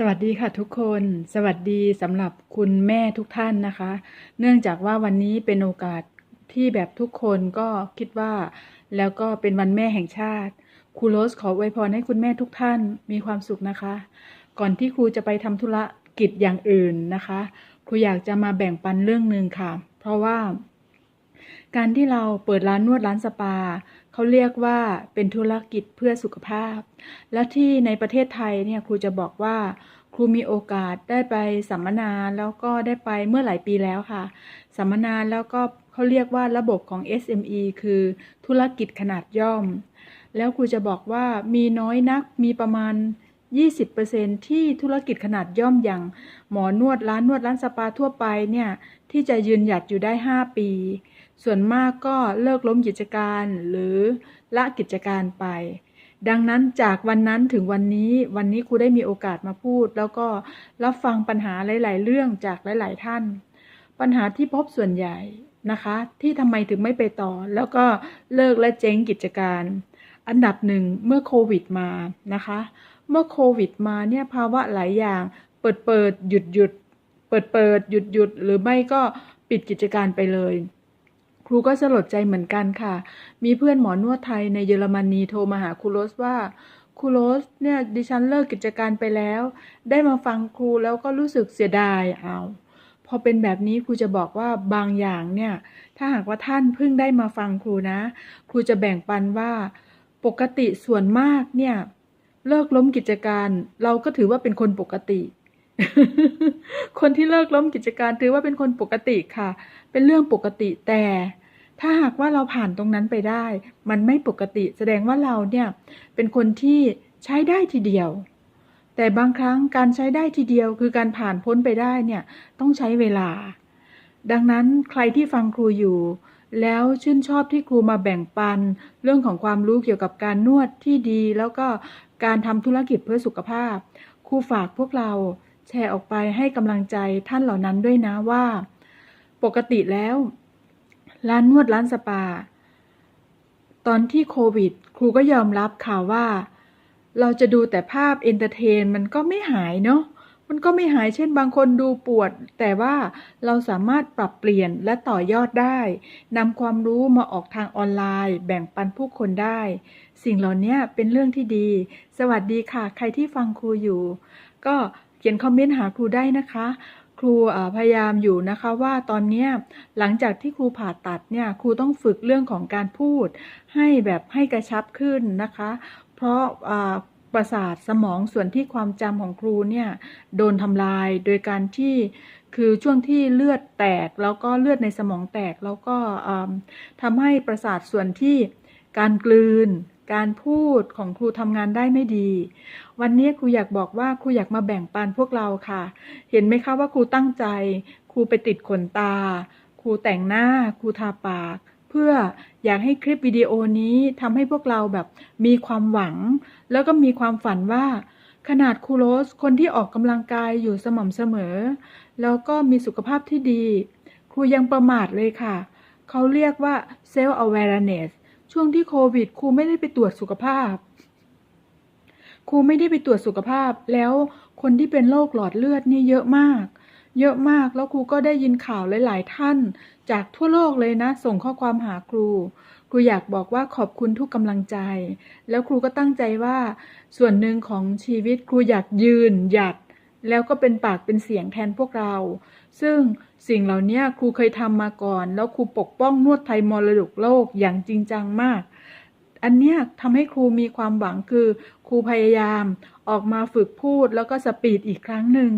สวัสดีค่ะทุกคน สวัสดีสำหรับคุณแม่ทุกท่านนะคะ เนื่องจากว่าวันนี้เป็นโอกาสที่แบบทุกคนก็คิดว่า แล้วก็เป็นวันแม่แห่งชาติครูโรสขออวยพรให้คุณแม่ทุกท่านมีความสุขนะคะ ก่อนที่ครูจะไปทำธุรกิจอย่างอื่นนะคะ ครูอยากจะมาแบ่งปันเรื่องหนึ่งค่ะ เพราะว่า การที่เราเปิดร้านนวดร้านสปา เขาเรียกว่าเป็นธุรกิจเพื่อสุขภาพ และที่ในประเทศไทยเนี่ยครูจะบอกว่าครูมีโอกาสได้ไปสัมมนาแล้วก็ได้ไปเมื่อหลายปีแล้วค่ะ สัมมนาแล้วก็เขาเรียกว่าระบบของ SME คือธุรกิจขนาดย่อม แล้วครูจะบอกว่ามีน้อยนักมีประมาณ 20%ที่ธุรกิจขนาดย่อมอย่าง หมอนวดร้านนวดร้านสปาทั่วไปเนี่ยที่จะยืนหยัดอยู่ได้ 5 ปี ส่วนมากก็เลิกล้มกิจการหรือละกิจการไป ดังนั้นจากวันนั้นถึงวันนี้ วันนี้ครูได้มีโอกาสมาพูด แล้วก็รับฟังปัญหาหลาย ๆ เรื่องจากหลาย ๆ ท่าน ปัญหาที่พบส่วนใหญ่นะคะ ที่ทำไมถึงไม่ไปต่อ แล้วก็เลิกและเจ๊งกิจการ อันดับหนึ่งเมื่อโควิดมานะคะ เมื่อโควิดมาเนี่ยภาวะหลายอย่าง เปิดเปิดหยุดหยุดเปิดเปิดหยุดหยุดหรือไม่ก็ปิดกิจการไปเลย ครูก็สลดใจเหมือนกันค่ะ มีเพื่อนหมอนวดไทยในเยอรมนีโทรมาหาครูโรสว่าครูโรสเนี่ยดิฉันเลิกกิจการไปแล้ว ได้มาฟังครูแล้วก็รู้สึกเสียดายเอาพอเป็นแบบนี้ครูจะบอกว่าบางอย่างเนี่ย ถ้าหากว่าท่านเพิ่งได้มาฟังครูนะ ครูจะแบ่งปันว่าปกติส่วนมากเนี่ย เลิกล้มกิจการ เราก็ถือว่าเป็นคนปกติ คนที่เลิกล้มกิจการถือว่าเป็นคนปกติค่ะ เป็นเรื่องปกติแต่ ถ้าหากว่าเราผ่านตรงนั้นไปได้ มันไม่ปกติ แสดงว่าเราเนี่ยเป็นคนที่ใช้ได้ทีเดียว แต่บางครั้งการใช้ได้ทีเดียว คือการผ่านพ้นไปได้เนี่ยต้องใช้เวลา ดังนั้นใครที่ฟังครูอยู่ แล้วชื่นชอบที่ครูมาแบ่งปัน เรื่องของความรู้เกี่ยวกับการนวดที่ดี แล้วก็การทำธุรกิจเพื่อสุขภาพ ครูฝากพวกเรา แชร์ออกไปให้กำลังใจท่านเหล่านั้นด้วยนะว่า ปกติแล้ว ร้านนวดร้านสปา ตอนที่โควิด ครูก็ยอมรับค่ะว่า เราจะดูแต่ภาพเอนเตอร์เทนมันก็ไม่หายเนาะมันก็ไม่หายเช่นบางคนดูปวด แต่ว่าเราสามารถปรับเปลี่ยนและต่อยอดได้นำความรู้มาออกทางออนไลน์ แบ่งปันผู้คนได้ สิ่งเหล่านี้เป็นเรื่องที่ดี สวัสดีค่ะ ใครที่ฟังครูอยู่ ก็ เขียนคอมเมนต์หาครูได้นะคะ ครูพยายามอยู่นะคะว่าตอนนี้หลังจากที่ครูผ่าตัดเนี่ยครูต้องฝึกเรื่องของการพูด ให้แบบให้กระชับขึ้นนะคะ เพราะประสาทสมองส่วนที่ความจำของครูเนี่ยโดนทำลายโดยการที่คือช่วงที่เลือดแตกแล้วก็เลือดในสมองแตกแล้วก็ทำให้ประสาทส่วนที่การกลืน การพูดของครูทำงานได้ไม่ดี วันนี้ครูอยากบอกว่าครูอยากมาแบ่งปันพวกเราค่ะ เห็นไหมคะว่าครูตั้งใจ ครูไปติดขนตา ครูแต่งหน้า ครูทาปาก เพื่ออยากให้คลิปวิดีโอนี้ทำให้พวกเราแบบมีความหวัง แล้วก็มีความฝันว่า ขนาดครูโรสคนที่ออกกำลังกายอยู่สม่ำเสมอ แล้วก็มีสุขภาพที่ดี ครูยังประมาทเลยค่ะ เขาเรียกว่า self awareness ช่วงที่โควิดครูไม่ได้ไปตรวจสุขภาพ ครูไม่ได้ไปตรวจสุขภาพแล้วคนที่เป็นโรคหลอดเลือดนี่เยอะมาก เยอะมากแล้วครูก็ได้ยินข่าวหลาย ๆ ท่าน จากทั่วโลกเลยนะ ส่งข้อความหาครู ครูอยากบอกว่าขอบคุณทุกกำลังใจ แล้วครูก็ตั้งใจว่า ส่วนหนึ่งของชีวิตครูอยากยืนหยัด แล้วก็เป็นปากเป็นเสียงแทนพวกเรา ซึ่งสิ่งเหล่านี้ครูเคยทำมาก่อน แล้วครูปกป้องนวดไทยมรดกโลกอย่างจริงจังมาก อันเนี้ยทำให้ครูมีความหวังคือครูพยายามออกมาฝึกพูดแล้วก็สปีดอีกครั้งหนึ่ง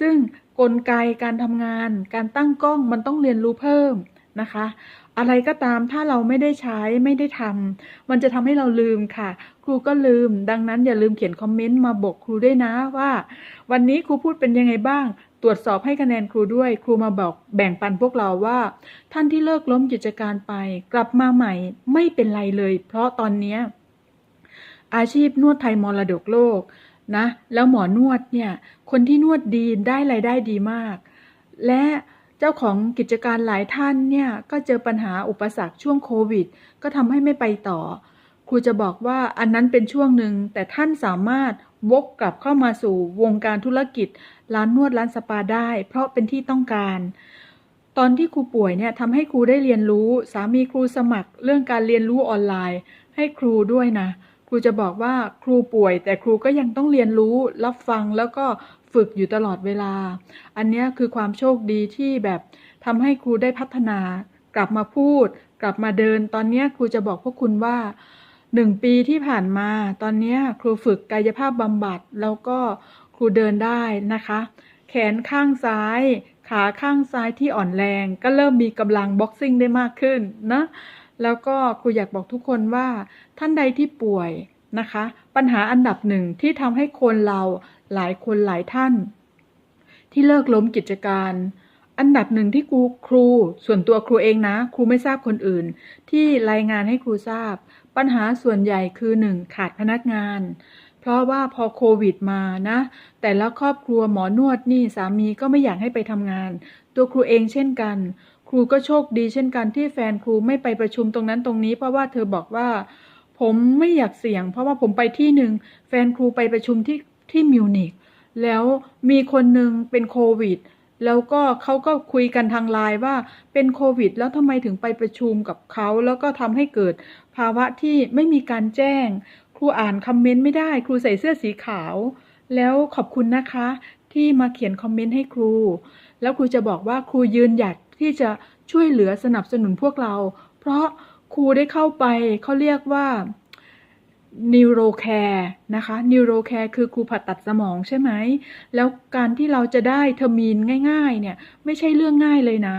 ซึ่งกลไกการทำงาน การตั้งกล้องมันต้องเรียนรู้เพิ่มนะคะ อะไรก็ตามถ้าเราไม่ได้ใช้ไม่ได้ทำมันจะทำให้เราลืมค่ะ ครูก็ลืม ดังนั้นอย่าลืมเขียนคอมเมนต์มาบอกครูด้วยนะว่า วันนี้ครูพูดเป็นยังไงบ้าง รวจสอบให้คะแนนครูด้วย ครูมาบอกแบ่งปันพวกเราว่า ท่านที่เลิกล้มกิจการไป กลับมาใหม่ไม่เป็นไรเลย เพราะตอนนี้อาชีพนวดไทยมรดกโลกนะ แล้วหมอนวดเนี่ย คนที่นวดดีได้รายได้ดีมาก และเจ้าของกิจการหลายท่านเนี่ยก็เจอปัญหาอุปสรรคช่วงโควิด ก็ทำให้ไม่ไปต่อ ครูจะบอกว่าอันนั้นเป็นช่วงหนึ่งแต่ท่านสามารถ วกกลับเข้ามาสู่วงการธุรกิจ ร้านนวดร้านสปาได้ เพราะเป็นที่ต้องการ ตอนที่ครูป่วยเนี่ยทำให้ครูได้เรียนรู้ สามีครูสมัคร เรื่องการเรียนรู้ออนไลน์ ให้ครูด้วยนะ ครูจะบอกว่าครูป่วย แต่ครูก็ยังต้องเรียนรู้รับฟังแล้วก็ฝึกอยู่ตลอดเวลา อันนี้คือความโชคดีที่แบบทำให้ครูได้พัฒนากลับมาพูด กลับมาเดิน ตอนนี้ครูจะบอกพวกคุณว่า หนึ่งปีที่ผ่านมา ตอนนี้ครูฝึกกายภาพบำบัด แล้วก็ครูเดินได้นะคะ แขนข้างซ้าย ขาข้างซ้ายที่อ่อนแรง ก็เริ่มมีกำลังบ็อกซิ่งได้มากขึ้นนะแล้วก็ครูอยากบอกทุกคนว่าท่านใดที่ป่วยนะคะ ปัญหาอันดับหนึ่งที่ทำให้คนเราหลายคนหลายท่าน ที่เลิกล้มกิจการ อันดับหนึ่งที่ครูครู ส่วนตัวครูเองนะ ครูไม่ทราบคนอื่น ที่รายงานให้ครูทราบ ปัญหาส่วนใหญ่คือหนึ่งขาดพนักงาน เพราะว่าพอโควิดมานะ แต่ละครอบครัวหมอนวดนี่สามีก็ไม่อยากให้ไปทำงาน ตัวครูเองเช่นกัน ครูก็โชคดีเช่นกันที่แฟนครูไม่ไปประชุมตรงนั้นตรงนี้ เพราะว่าเธอบอกว่า ผมไม่อยากเสี่ยง เพราะว่าผมไปที่หนึ่งแฟนครูไปประชุมที่ที่มิวนิกแล้วมีคนหนึ่งเป็นโควิดแล้วก็เขาก็คุยกันทางไลน์ว่าเป็นโควิด แล้วทำไมถึงไปประชุมกับเขา แล้วก็ทำให้เกิด ภาวะที่ไม่มีการแจ้ง ครูอ่านคอมเมนต์ไม่ได้ ครูใส่เสื้อสีขาว แล้วขอบคุณนะคะ ที่มาเขียนคอมเมนต์ให้ครู แล้วครูจะบอกว่าครูยืนหยัดที่จะช่วยเหลือสนับสนุนพวกเรา เพราะครูได้เข้าไปเขาเรียกว่า neurocare นะคะ neurocare คือครูผ่าตัดสมองใช่ไหม แล้วการที่เราจะได้เทอร์มีนง่าย ๆ เนี่ย ไม่ใช่เรื่องง่ายเลยนะ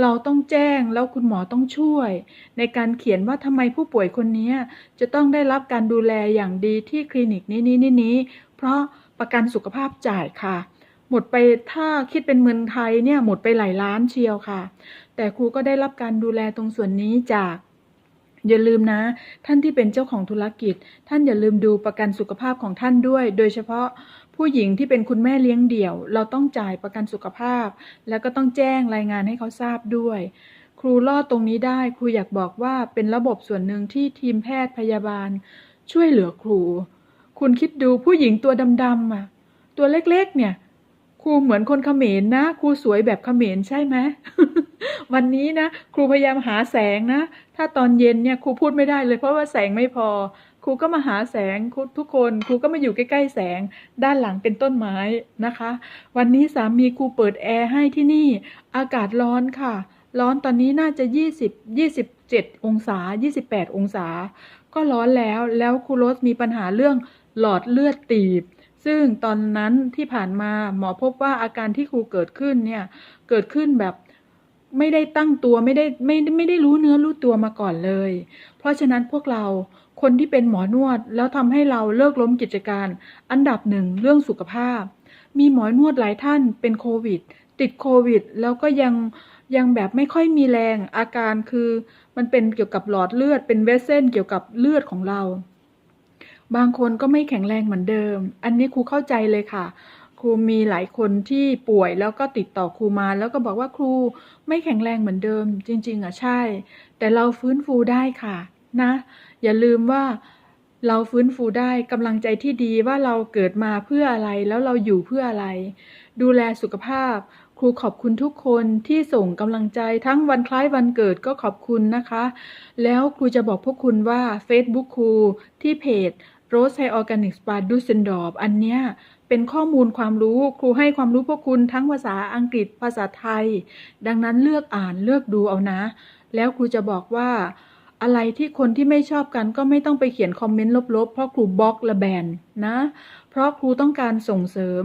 เราต้องแจ้งแล้วคุณหมอต้องช่วย ในการเขียนว่าทำไมผู้ป่วยคนนี้จะต้องได้รับการดูแลอย่างดีที่คลินิกนี้นี้นี้นี้เพราะประกันสุขภาพจ่ายค่ะ หมดไปถ้าคิดเป็นเงินไทยเนี่ยหมดไปหลายล้านเชียวค่ะ แต่ครูก็ได้รับการดูแลตรงส่วนนี้จาก อย่าลืมนะ ท่านที่เป็นเจ้าของธุรกิจ ท่านอย่าลืมดูประกันสุขภาพของท่านด้วย โดยเฉพาะผู้หญิงที่เป็นคุณแม่เลี้ยงเดี่ยว เราต้องจ่ายประกันสุขภาพ แล้วก็ต้องแจ้งรายงานให้เขาทราบด้วย ครูรอดตรงนี้ได้ครูอยากบอกว่าเป็นระบบส่วนหนึ่งที่ทีมแพทย์พยาบาล ช่วยเหลือครู คุณคิดดูผู้หญิงตัวดำๆอะตัวเล็กๆ เนี่ยครูเหมือนคนเขมรนะครูสวยแบบเขมรใช่ไหม วันนี้นะครูพยายามหาแสงนะ ถ้าตอนเย็นเนี่ยครูพูดไม่ได้เลยเพราะว่าแสงไม่พอ ครูก็มาหาแสงทุกคนครูก็มาอยู่ใกล้ๆแสงด้านหลังเป็นต้นไม้นะคะ วันนี้สามีครูเปิดแอร์ให้ที่นี่ อากาศร้อนค่ะ ร้อนตอนนี้น่าจะ 20 27 องศา 28 องศา ก็ร้อนแล้วแล้วครูโรสมีปัญหาเรื่องหลอดเลือดตีบซึ่งตอนนั้นที่ผ่านมาหมอพบว่าอาการที่ครูเกิดขึ้นเนี่ย เกิดขึ้นแบบ ไม่ได้ตั้งตัวไม่ได้ไม่ไม่ได้รู้เนื้อรู้ตัวมาก่อนเลย เพราะฉะนั้นพวกเราคนที่เป็นหมอนวดแล้วทำให้เราเลิกล้มกิจการ อันดับหนึ่งเรื่องสุขภาพ มีหมอนวดหลายท่านเป็นโควิด ติดโควิด แล้วก็ยังยังแบบไม่ค่อยมีแรงอาการคือ มันเป็นเกี่ยวกับหลอดเลือดเป็นเวสเซนเกี่ยวกับเลือดของเรา บางคนก็ไม่แข็งแรงเหมือนเดิม อันนี้ครูเข้าใจเลยค่ะ ครูมีหลายคนที่ป่วยแล้วก็ติดต่อครูมา แล้วก็บอกว่าครูไม่แข็งแรงเหมือนเดิม จริง ๆอะใช่ แต่เราฟื้นฟูได้ค่ะนะ อย่าลืมว่าเราฟื้นฟูได้กำลังใจที่ดีว่าเราเกิดมาเพื่ออะไรแล้วเราอยู่เพื่ออะไร ดูแลสุขภาพ ครูขอบคุณทุกคนที่ส่งกำลังใจทั้งวันคล้ายวันเกิดก็ขอบคุณนะคะ แล้วครูจะบอกพวกคุณว่า Facebook ครูที่เพจ Rose Hair Organic Spa d u s s e n d o r f อันเนี้ย เป็นข้อมูลความรู้ครูให้ความรู้พวกคุณทั้งภาษาอังกฤษภาษาไทย ดังนั้นเลือกอ่านเลือกดูเอานะ แล้วครูจะบอกว่า อะไรที่คนที่ไม่ชอบกันก็ไม่ต้องไปเขียนคอมเมนต์ลบๆ เพราะครูบล็อกและแบนนะ เพราะครูต้องการส่งเสริม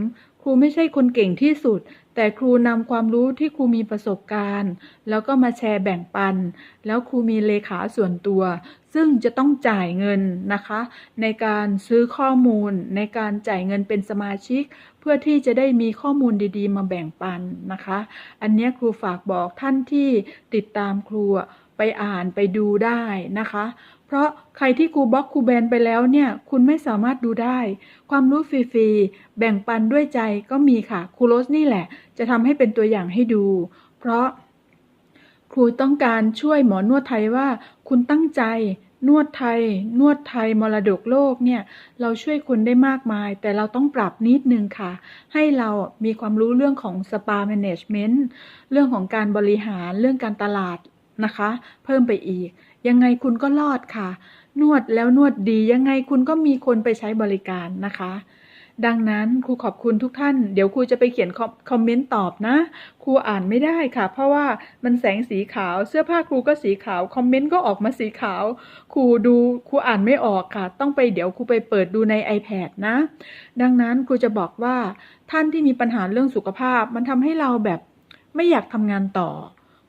ครูไม่ใช่คนเก่งที่สุด แต่ครูนำความรู้ที่ครูมีประสบการณ์ แล้วก็มาแชร์แบ่งปัน แล้วครูมีเลขาส่วนตัว ซึ่งจะต้องจ่ายเงินนะคะ ในการซื้อข้อมูล ในการจ่ายเงินเป็นสมาชิก เพื่อที่จะได้มีข้อมูลดีๆ มาแบ่งปันนะคะ อันนี้ครูฝากบอกท่านที่ติดตามครูไปอ่านไปดูได้นะคะ เพราะใครที่ครูบล็อกครูแบนไปแล้วเนี่ย คุณไม่สามารถดูได้ ความรู้ฟรีๆ แบ่งปันด้วยใจก็มีค่ะ ครูโรสนี่แหละ จะทำให้เป็นตัวอย่างให้ดู เพราะ ครูต้องการช่วยหมอนวดไทยว่า คุณตั้งใจ นวดไทย นวดไทยมรดกโลกเนี่ย เราช่วยคนได้มากมาย แต่เราต้องปรับนิดนึงค่ะ ให้เรามีความรู้เรื่องของสปาแมネจเมนต์เรื่องของการบริหารเรื่องการตลาดนะคะ เพิ่มไปอีก ยังไงคุณก็รอดค่ะ นวดแล้วนวดดียังไงคุณก็มีคนไปใช้บริการนะคะ ดังนั้นครูขอบคุณทุกท่าน เดี๋ยวครูจะไปเขียนคอมเมนต์ตอบนะครูอ่านไม่ได้ค่ะ เพราะว่ามันแสงสีขาวเสื้อผ้าครูก็สีขาวคอมเมนต์ก็ออกมาสีขาวครูดูครูอ่านไม่ออกค่ะ ต้องไปเดี๋ยวครูไปเปิดดูใน iPad นะ ดังนั้นครูจะบอกว่าท่านที่มีปัญหาเรื่องสุขภาพ มันทำให้เราแบบไม่อยากทำงานต่อ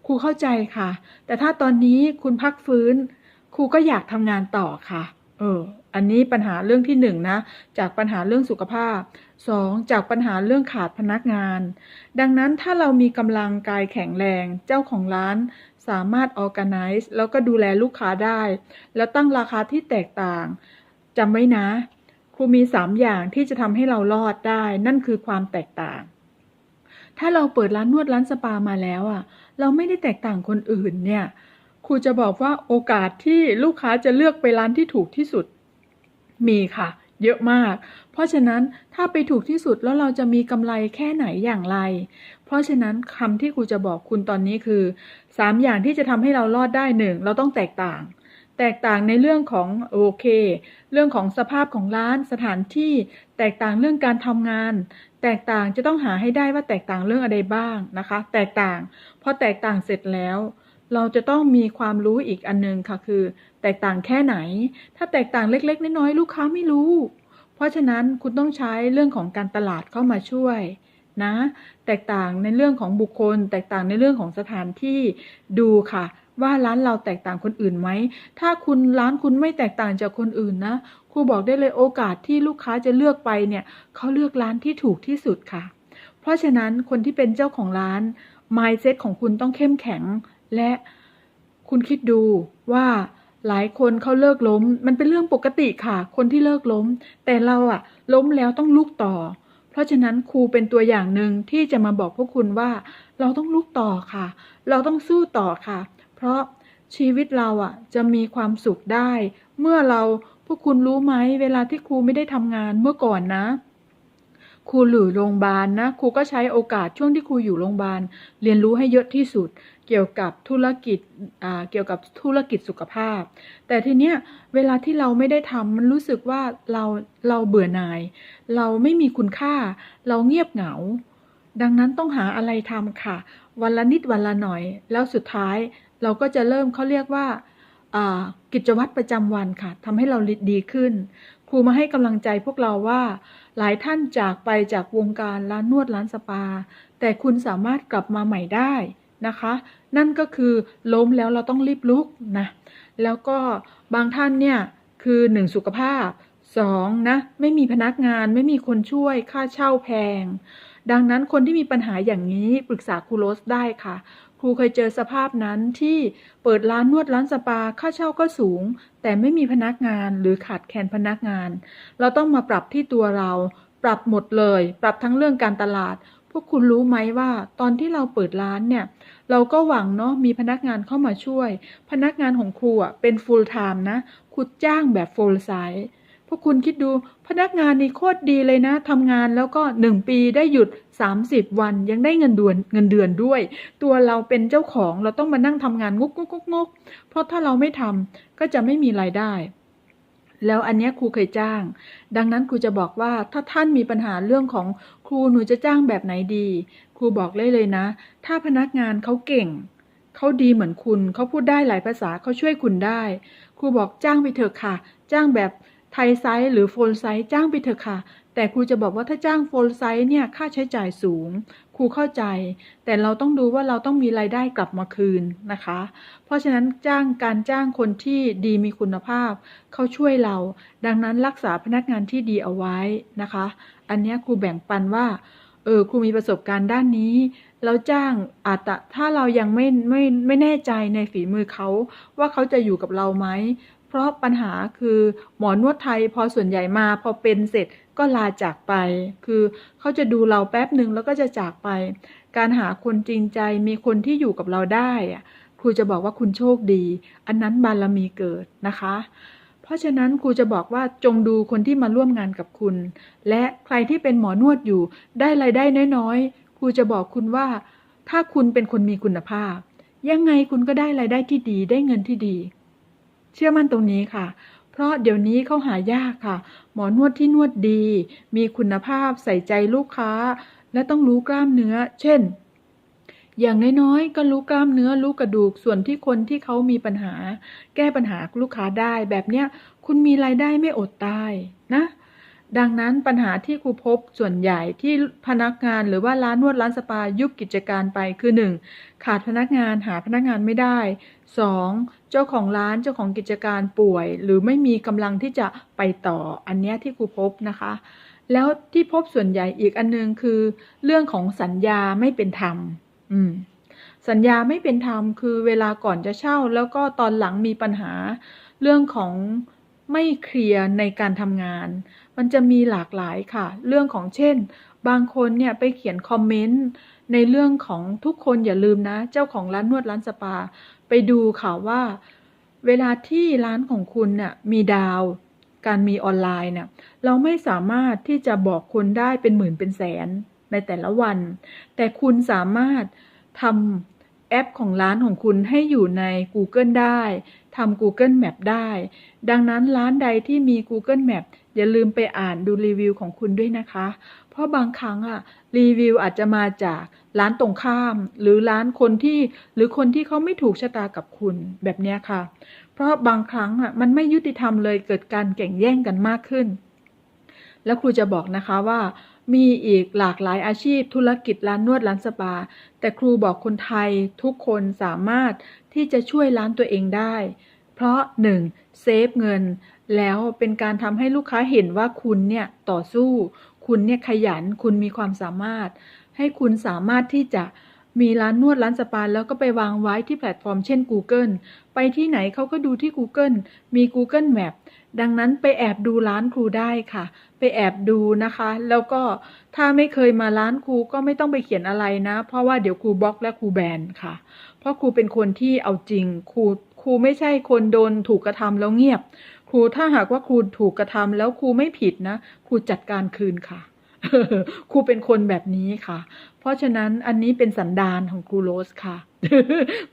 ครูเข้าใจค่ะ แต่ถ้าตอนนี้คุณพักฟื้น ครูก็อยากทำงานต่อค่ะ เออ อันนี้ปัญหาเรื่องที่หนึ่งนะ จากปัญหาเรื่องสุขภาพสองจากปัญหาเรื่องขาดพนักงาน ดังนั้นถ้าเรามีกำลังกายแข็งแรง เจ้าของร้านสามารถ organize แล้วก็ดูแลลูกค้าได้ แล้วตั้งราคาที่แตกต่างจำไว้นะ ครูมีสามอย่างที่จะทำให้เรารอดได้ นั่นคือความแตกต่าง ถ้าเราเปิดร้านนวดร้านสปามาแล้วอะ เราไม่ได้แตกต่างคนอื่นเนี่ย ครูจะบอกว่าโอกาสที่ลูกค้าจะเลือกไปร้านที่ถูกที่สุด มีค่ะ เยอะมาก เพราะฉะนั้นถ้าไปถูกที่สุดแล้วเราจะมีกำไรแค่ไหนอย่างไร เพราะฉะนั้นคำที่ครูจะบอกคุณตอนนี้คือสามอย่างที่จะทำให้เรารอดได้หนึ่งเราต้องแตกต่างแตกต่างในเรื่องของโอเค เรื่องของสภาพของร้านสถานที่ แตกต่างเรื่องการทำงาน แตกต่างจะต้องหาให้ได้ว่าแตกต่างเรื่องอะไรบ้างนะคะ แตกต่างพอแตกต่างเสร็จแล้ว เราจะต้องมีความรู้อีกอันนึงค่ะคือ แตกต่างแค่ไหน ถ้าแตกต่างเล็กๆน้อยๆลูกค้าไม่รู้ เพราะฉะนั้นคุณต้องใช้เรื่องของการตลาดเข้ามาช่วยนะ แตกต่างในเรื่องของบุคคล แตกต่างในเรื่องของสถานที่ดูค่ะ ว่าร้านเราแตกต่างคนอื่นไหม ถ้าคุณร้านคุณไม่แตกต่างจากคนอื่นนะ ครูบอกได้เลยโอกาสที่ลูกค้าจะเลือกไปเนี่ยเขาเลือกร้านที่ถูกที่สุดค่ะ เพราะฉะนั้นคนที่เป็นเจ้าของร้าน mindset ของคุณต้องเข้มแข็ง และคุณคิดดูว่าหลายคนเขาเลิกล้ม มันเป็นเรื่องปกติค่ะ คนที่เลิกล้ม แต่เราอะล้มแล้วต้องลุกต่อ เพราะฉะนั้นครูเป็นตัวอย่างหนึ่งที่จะมาบอกพวกคุณว่า เราต้องลุกต่อค่ะ เราต้องสู้ต่อค่ะ เพราะชีวิตเราอะจะมีความสุขได้ เมื่อเราพวกคุณรู้ไหมเวลาที่ครูไม่ได้ทำงานเมื่อก่อนนะ ครูอยู่โรงพยาบาลนะครูก็ใช้โอกาสช่วงที่ครูอยู่โรงพยาบาล เรียนรู้ให้เยอะที่สุด เกี่ยวกับธุรกิจอ่าเกี่ยวกับธุรกิจสุขภาพ แต่ทีเนี้ยเวลาที่เราไม่ได้ทำมันรู้สึกว่าเราเราเบื่อหน่าย เราไม่มีคุณค่า เราเงียบเหงา ดังนั้นต้องหาอะไรทำค่ะ วันละนิดวันละหน่อย แล้วสุดท้าย เราก็จะเริ่มเขาเรียกว่ากิจวัตรประจำวันค่ะทำให้เราดีขึ้น ครูมาให้กำลังใจพวกเราว่า หลายท่านจากไปจากวงการร้านนวดร้านสปา แต่คุณสามารถกลับมาใหม่ได้นะคะ นั่นก็คือล้มแล้วเราต้องรีบลุกนะแล้วก็บางท่านเนี่ยคือหนึ่งสุขภาพสองนะไม่มีพนักงานไม่มีคนช่วยค่าเช่าแพง ดังนั้นคนที่มีปัญหาอย่างนี้ปรึกษาครูโรสได้ค่ะ ครูเคยเจอสภาพนั้นที่เปิดร้านนวดร้านสปาค่าเช่าก็สูง แต่ไม่มีพนักงานหรือขาดแคลนพนักงาน เราต้องมาปรับที่ตัวเรา ปรับหมดเลย ปรับทั้งเรื่องการตลาด พวกคุณรู้ไหมว่า ตอนที่เราเปิดร้านเนี่ย เราก็หวังเนาะมีพนักงานเข้ามาช่วย พนักงานของครูอะเป็น full time นะครูจ้างแบบ full size พวกคุณคิดดูพนักงานนี่โคตรดีเลยนะทำงานแล้วก็หนึ่งปีได้หยุด30วันยังได้เงินเดือนเงินเดือนด้วย ตัวเราเป็นเจ้าของเราต้องมานั่งทำงานงกงกงกงกเพราะถ้าเราไม่ทำก็จะไม่มีรายได้ แล้วอันนี้ครูเคยจ้าง ดังนั้นครูจะบอกว่าถ้าท่านมีปัญหาเรื่องของครูหนูจะจ้างแบบไหนดี ครูบอกเลยเลยนะ ถ้าพนักงานเขาเก่งเขาดีเหมือนคุณเขาพูดได้หลายภาษาเขาช่วยคุณได้ ครูบอกจ้างไปเถอะค่ะ จ้างแบบ ไทยไซส์หรือโฟลไซส์จ้างไปเถอะค่ะ แต่ครูจะบอกว่าถ้าจ้างโฟลไซส์เนี่ยค่าใช้จ่ายสูง ครูเข้าใจ แต่เราต้องดูว่าเราต้องมีรายได้กลับมาคืนนะคะ เพราะฉะนั้นจ้างการจ้างคนที่ดีมีคุณภาพ เขาช่วยเรา ดังนั้นรักษาพนักงานที่ดีเอาไว้นะคะ อันนี้ครูแบ่งปันว่าเออครูมีประสบการณ์ด้านนี้ เราจ้างอาจจะถ้าเรายังไม่ไม่ไม่แน่ใจในฝีมือเขา ว่าเขาจะอยู่กับเราไหม เพราะปัญหาคือหมอนวดไทยพอส่วนใหญ่มาพอเป็นเสร็จก็ลาจากไป คือเขาจะดูเราแป๊บหนึ่งแล้วก็จะจากไป การหาคนจริงใจมีคนที่อยู่กับเราได้ครูรูจะบอกว่าคุณโชคดี อันนั้นบารมีเกิดนะคะ เพราะฉะนั้นครูจะบอกว่าจงดูคนที่มาร่วมงานกับคุณ และใครที่เป็นหมอนวดอยู่ได้รายได้น้อยๆครูจะบอกคุณว่า ถ้าคุณเป็นคนมีคุณภาพ ยังไงคุณก็ได้รายได้ที่ดีได้เงินที่ดี เชื่อมั่นตรงนี้ค่ะ เพราะเดี๋ยวนี้เขาหายากค่ะ หมอนวดที่นวดดี มีคุณภาพใส่ใจลูกค้า และต้องรู้กล้ามเนื้อ เช่น อย่างน้อยๆก็รู้กล้ามเนื้อรู้กระดูกส่วนที่คนที่เขามีปัญหา แก้ปัญหาลูกค้าได้ แบบเนี้ยคุณมีรายได้ไม่อดตายนะดังนั้นปัญหาที่ครูพบส่วนใหญ่ที่พนักงานหรือว่าร้านนวดร้านสปายุบกิจการไปคือ 1. ขาดพนักงานหาพนักงานไม่ได้ 2. เจ้าของร้านเจ้าของกิจการป่วย หรือไม่มีกำลังที่จะไปต่ออันเนี้ยที่ครูพบนะคะ แล้วที่พบส่วนใหญ่อีกอันนึงคือ เรื่องของสัญญาไม่เป็นธรรม อืมสัญญาไม่เป็นธรรมคือเวลาก่อนจะเช่า แล้วก็ตอนหลังมีปัญหา เรื่องของไม่เคลียร์ในการทำงาน มันจะมีหลากหลายค่ะ เรื่องของเช่น บางคนเนี่ยไปเขียนคอมเมนต์ในเรื่องของทุกคนอย่าลืมนะ เจ้าของร้านนวดร้านสปา ไปดูค่ะว่า เวลาที่ร้านของคุณเนี่ยมีดาว การมีออนไลน์เนี่ยเราไม่สามารถที่จะบอกคนได้เป็นหมื่นเป็นแสนในแต่ละวัน แต่คุณสามารถทำแอปของร้านของคุณให้อยู่ใน Google ได้ทำ Google Map ได้ ดังนั้นร้านใดที่มี Google Map อย่าลืมไปอ่านดูรีวิวของคุณด้วยนะคะ เพราะบางครั้งอะรีวิวอาจจะมาจาก ร้านตรงข้าม หรือร้านคนที่หรือคนที่เขาไม่ถูกชะตากับคุณแบบนี้ค่ะ เพราะบางครั้งอะมันไม่ยุติธรรมเลยเกิดการแข่งแย่งกันมากขึ้น แล้วครูจะบอกนะคะว่ามีอีกหลากหลายอาชีพธุรกิจร้านนวดร้านสปา แต่ครูบอกคนไทยทุกคนสามารถที่จะช่วยร้านตัวเองได้ เพราะ 1. เซฟเงิน แล้วเป็นการทำให้ลูกค้าเห็นว่าคุณเนี่ยต่อสู้ คุณเนี่ยขยันคุณมีความสามารถ ให้คุณสามารถที่จะมีร้านนวดร้านสปาแล้วก็ไปวางไว้ที่แพลตฟอร์มเช่น Google ไปที่ไหนเขาก็ดูที่ Google มี Google Map ดังนั้นไปแอบดูร้านครูได้ค่ะ ไปแอบดูนะคะ แล้วก็ถ้าไม่เคยมาร้านครูก็ไม่ต้องไปเขียนอะไรนะ เพราะว่าเดี๋ยวครูบล็อกและครูแบนค่ะ เพราะครูเป็นคนที่เอาจริงครูครูไม่ใช่คนโดนถูกกระทำแล้วเงียบ ครูถ้าหากว่าครูถูกกระทำแล้วครูไม่ผิดนะ ครูจัดการคืนค่ะ ครูเป็นคนแบบนี้ค่ะ เพราะฉะนั้นอันนี้เป็นสันดานของครูโรสค่ะ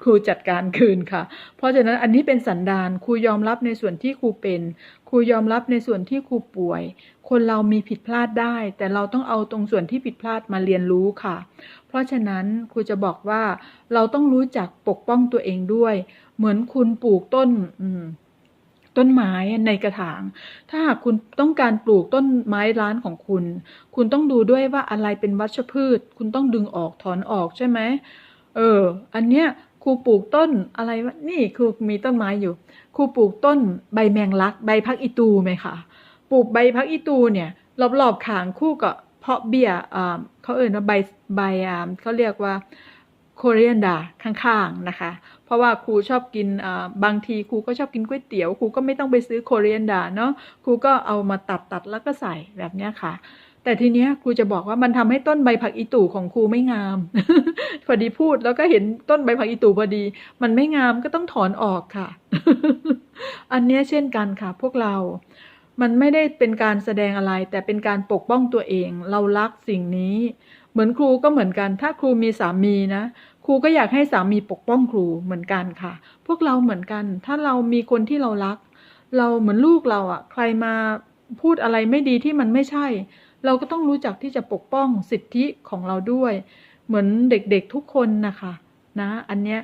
ครูจัดการคืนค่ะ เพราะฉะนั้นอันนี้เป็นสันดานครูยอมรับในส่วนที่ครูเป็น ครูยอมรับในส่วนที่ครูป่วย คนเรามีผิดพลาดได้ แต่เราต้องเอาตรงส่วนที่ผิดพลาดมาเรียนรู้ค่ะ เพราะฉะนั้นครูจะบอกว่าเราต้องรู้จักปกป้องตัวเองด้วย เหมือนคุณปลูกต้น อืม ต้นไม้ในกระถาง ถ้าหากคุณต้องการปลูกต้นไม้ร้านของคุณ คุณต้องดูด้วยว่าอะไรเป็นวัชพืช คุณต้องดึงออกถอนออกใช่ไหมเออ อันเนี้ยครูปลูกต้นอะไรวะนี่คือมีต้นไม้อยู่ครูปลูกต้นใบแมงลัก ใบพักอีตูไหมคะปลูกใบพักอีตูเนี่ย รอบๆขางคู่กับเพาะเบี้ยอ่าเขาเอ่ยว่าใบใบอ่าเขาเรียกว่า เรียนดาข้างๆนะคะ เพราะว่าครูชอบกินบางทีครูก็ชอบกินก๋วยเตี๋ยวครูก็ไม่ต้องไปซื้อโคเรียนดาเนาะครูก็เอามาตัดตัดแล้วก็ใส่แบบเนี้ยค่ะ แต่ทีเนี้ยครูจะบอกว่ามันทำให้ต้นใบผักอีตู่ของครูไม่งาม พอดีพูดแล้วก็เห็นต้นใบผักอีตู่พอดี มันไม่งามก็ต้องถอนออกค่ะ อันเนี้ยเช่นกันค่ะ พวกเรามันไม่ได้เป็นการแสดงอะไร แต่เป็นการปกป้องตัวเอง เรารักสิ่งนี้ เหมือนครูก็เหมือนกัน ถ้าครูมีสามีนะ ครูก็อยากให้สามีปกป้องครูเหมือนกันค่ะ พวกเราเหมือนกัน ถ้าเรามีคนที่เรารัก เราเหมือนลูกเราอะใครมาพูดอะไรไม่ดีที่มันไม่ใช่ เราก็ต้องรู้จักที่จะปกป้องสิทธิของเราด้วย เหมือนเด็กๆทุกคนนะคะนะ อันเนี้ย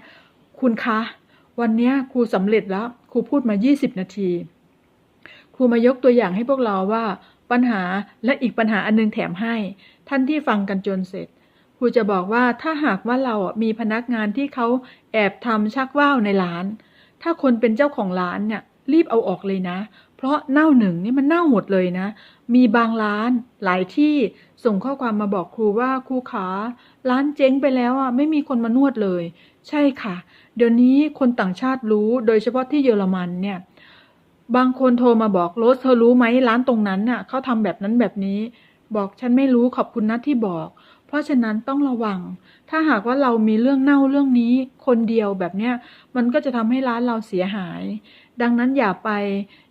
คุณคะ วันเนี้ยครูสำเร็จแล้วครูพูดมา 20 นาที ครูมายกตัวอย่างให้พวกเราว่าปัญหาและอีกปัญหาอันนึงแถมให้ ท่านที่ฟังกันจนเสร็จ ครูจะบอกว่าถ้าหากว่าเราอะมีพนักงานที่เขาแอบทำชักว่าวในร้าน ถ้าคนเป็นเจ้าของร้านเนี่ยรีบเอาออกเลยนะ เพราะเน่าหนึ่งนี่มันเน่าหมดเลยนะ มีบางร้านหลายที่ส่งข้อความมาบอกครูว่าครูขาร้านเจ๊งไปแล้วอะไม่มีคนมานวดเลย ใช่ค่ะ เดี๋ยวนี้คนต่างชาติรู้โดยเฉพาะที่เยอรมันเนี่ยบางคนโทรมาบอกโรสเธอรู้ไหมร้านตรงนั้นน่ะเขาทำแบบนั้นแบบนี้ บอกฉันไม่รู้ขอบคุณนะที่บอก เพราะฉะนั้นต้องระวัง ถ้าหากว่าเรามีเรื่องเน่าเรื่องนี้คนเดียวแบบเนี้ย มันก็จะทำให้ร้านเราเสียหาย ดังนั้นอย่าไป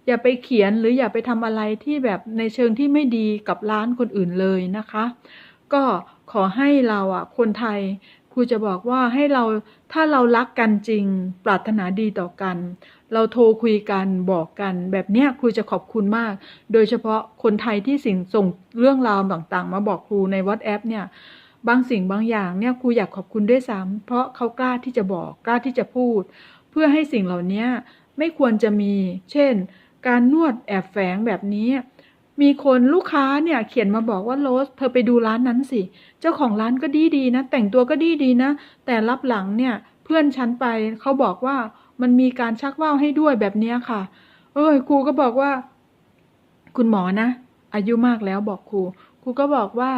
อย่าไปเขียนหรืออย่าไปทำอะไรที่แบบในเชิงที่ไม่ดีกับร้านคนอื่นเลยนะคะ ก็ขอให้เราอะคนไทย รูจะบอกว่าให้เราถ้าเรารักกันจริง ปรารถนาดีต่อกัน เราโทรคุยกันบอกกัน แบบเนี้ยครูจะขอบคุณมาก โดยเฉพาะคนไทยที่สิ่งส่งเรื่องราวต่างๆ มาบอกครูใน WhatsApp เนี่ยบางสิ่งบางอย่างเนี่ยครูอยากขอบคุณด้วยซ้ำเพราะเขากล้าที่จะบอกกล้าที่จะพูด เพื่อให้สิ่งเหล่านี้ไม่ควรจะมี เช่น การนวดแอบแฝงแบบนี้ มีคนลูกค้าเนี่ยเขียนมาบอกว่าโรสเธอไปดูร้านนั้นสิ เจ้าของร้านก็ดีดีนะ แต่งตัวก็ดีดีนะ แต่รับหลังเนี่ยเพื่อนฉันไปเขาบอกว่ามันมีการชักว่าวให้ด้วยแบบเนี้ยค่ะ เอ้ยครูก็บอกว่า คุณหมอนะ อายุมากแล้วบอกครูครูก็บอกว่า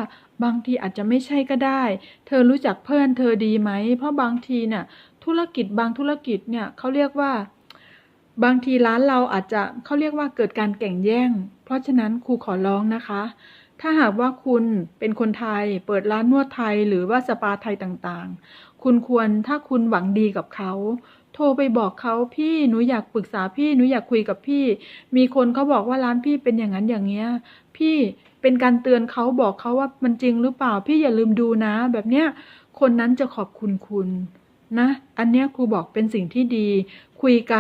บางทีอาจจะไม่ใช่ก็ได้ เธอรู้จักเพื่อนเธอดีไหม เพราะบางทีเนี่ยธุรกิจบางธุรกิจเนี่ยเขาเรียกว่า บางทีร้านเราอาจจะเขาเรียกว่าเกิดการแข่งแย่ง เพราะฉะนั้นครูขอร้องนะคะ ถ้าหากว่าคุณเป็นคนไทย เปิดร้านนวดไทยหรือว่าสปาไทยต่างๆ คุณควรถ้าคุณหวังดีกับเขาโทรไปบอกเขาพี่หนูอยากปรึกษาพี่หนูอยากคุยกับพี่ มีคนเขาบอกว่าร้านพี่เป็นอย่างนั้นอย่างเงี้ย พี่เป็นการเตือนเขาบอกเขาว่ามันจริงหรือเปล่าพี่อย่าลืมดูนะ แบบเนี้ยคนนั้นจะขอบคุณคุณนะ อันเนี้ยครูบอกเป็นสิ่งที่ดีคุยกัน